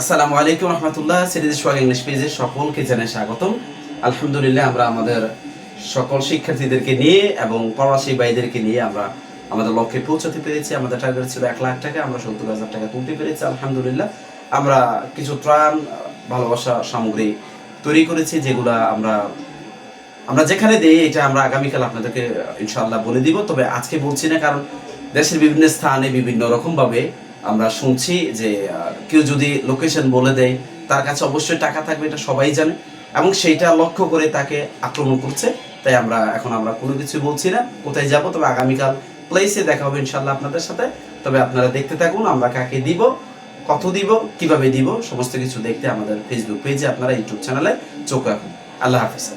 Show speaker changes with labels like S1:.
S1: আসসালামু আলাইকুম রহমতুল্লাহ। Series swag English পেজে সকলকে জানাই স্বাগতম। আলহামদুলিল্লাহ আমরা আমাদের সকল শিক্ষার্থীদেরকে নিয়ে এবং প্রবাসী ভাইদেরকে নিয়ে আমরা আমাদের লক্ষ্যে পৌঁছাতে পেরেছি। আমাদের টার্গেট ছিল এক লাখ টাকা, আমরা সত্তর হাজার টাকা তুলতে পেরেছি, আলহামদুলিল্লাহ। আমরা কিছু ত্রাণ, ভালোবাসা সামগ্রী তৈরি করেছি, যেগুলা আমরা আমরা যেখানে দেই, এটা আমরা আগামীকাল আপনাদেরকে ইনশাআল্লাহ বলে দিব। তবে আজকে বলছি না, কারণ দেশের বিভিন্ন স্থানে বিভিন্ন রকম ভাবে আমরা শুনছি যে কেউ যদি লোকেশন বলে দেয়, তার কাছে অবশ্যই টাকা থাকবে, এটা সবাই জানে। এবং সেইটা লক্ষ্য করে তাকে আক্রমণ করছে। তাই আমরা, এখন আমরা কোনো কিছু বলছি না। কোথায় যাব? তবে আগামীকাল প্লেসে দেখা হবে ইনশাল্লাহ আপনাদের সাথে। তবে আপনারা দেখতে থাকুন, আমরা কাকে দিব, কত দিব, কীভাবে দিব, সমস্ত কিছু দেখতে আমাদের ফেসবুক পেজে আপনারা ইউটিউব চ্যানেলে চোখ রাখুন। আল্লাহ হাফিজ।